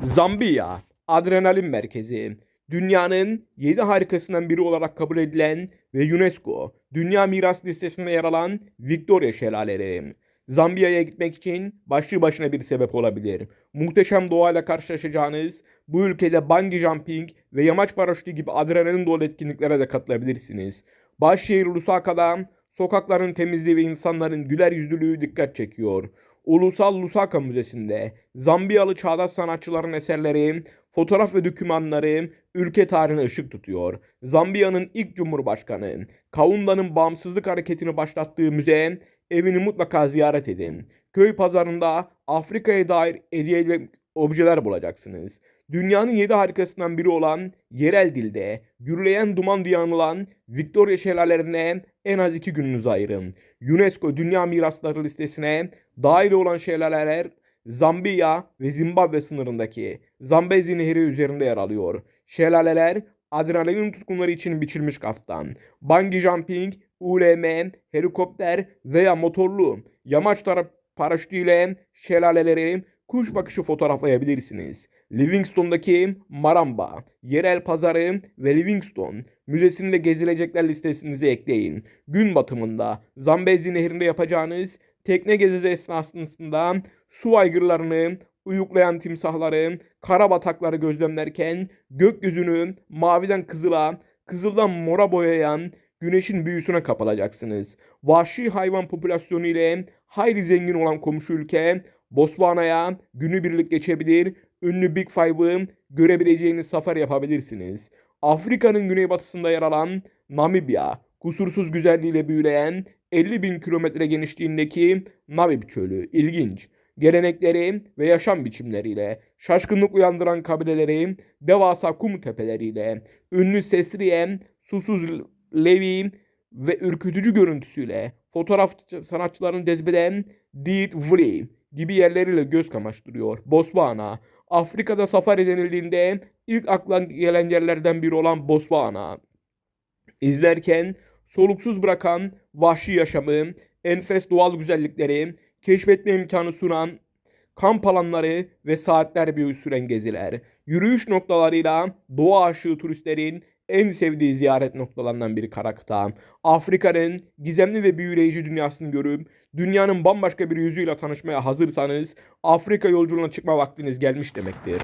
Zambiya, adrenalin merkezi. Dünyanın 7 harikasından biri olarak kabul edilen ve UNESCO Dünya Miras Listesi'nde yer alan Victoria Şelaleleri. Zambiya'ya gitmek için başlı başına bir sebep olabilir. Muhteşem doğayla karşılaşacağınız bu ülkede bungee jumping ve yamaç paraşütü gibi adrenalin dolu etkinliklere de katılabilirsiniz. Başşehir Lusaka'da sokakların temizliği ve insanların güler yüzlülüğü dikkat çekiyor. Ulusal Lusaka Müzesi'nde Zambiyalı çağdaş sanatçıların eserleri, fotoğraf ve dokümanları ülke tarihine ışık tutuyor. Zambiya'nın ilk cumhurbaşkanı Kaunda'nın bağımsızlık hareketini başlattığı müze evini mutlaka ziyaret edin. Köy pazarında Afrika'ya dair hediyeli objeler bulacaksınız. Dünyanın yedi harikasından biri olan yerel dilde gürleyen duman diye anılan Victoria şelalelerine en az iki gününüzü ayırın. UNESCO Dünya Mirasları listesine dahil olan şelaleler Zambiya ve Zimbabwe sınırındaki Zambezi Nehri üzerinde yer alıyor. Şelaleler adrenalin tutkunları için biçilmiş kaftan. Bungee jumping, ULM, helikopter veya motorlu yamaç paraşütüyle şelaleleri kuş bakışı fotoğraflayabilirsiniz. Livingstone'daki Maramba, yerel pazarı ve Livingstone müzesinde gezilecekler listesinize ekleyin. Gün batımında Zambezi Nehri'nde yapacağınız tekne gezisi esnasında su aygırlarını, uyuklayan timsahları, kara batakları gözlemlerken gökyüzünü maviden kızıla, kızıldan mora boyayan güneşin büyüsüne kapılacaksınız. Vahşi hayvan popülasyonu ile hayli zengin olan komşu ülke Botswana'ya günübirlik geçebilir, ünlü Big Five'ı görebileceğiniz safari yapabilirsiniz. Afrika'nın güneybatısında yer alan Namibya, kusursuz güzelliğiyle büyüleyen 50 bin kilometre genişliğindeki Namib çölü. İlginç. Gelenekleri ve yaşam biçimleriyle, şaşkınlık uyandıran kabileleri, devasa kum tepeleriyle, ünlü Sesriye, susuz Levi ve ürkütücü görüntüsüyle fotoğraf sanatçılarını cezbeden Deed Valley gibi yerleriyle göz kamaştırıyor. Botswana, Afrika'da safari denildiğinde ilk akla gelen yerlerden biri olan Botswana. İzlerken soluksuz bırakan vahşi yaşamı, enfes doğal güzellikleri, keşfetme imkanı sunan kamp alanları ve saatler boyu süren geziler, yürüyüş noktalarıyla doğa aşığı turistlerin en sevdiği ziyaret noktalarından biri Karakta. Afrika'nın gizemli ve büyüleyici dünyasını görüp dünyanın bambaşka bir yüzüyle tanışmaya hazırsanız Afrika yolculuğuna çıkma vaktiniz gelmiş demektir.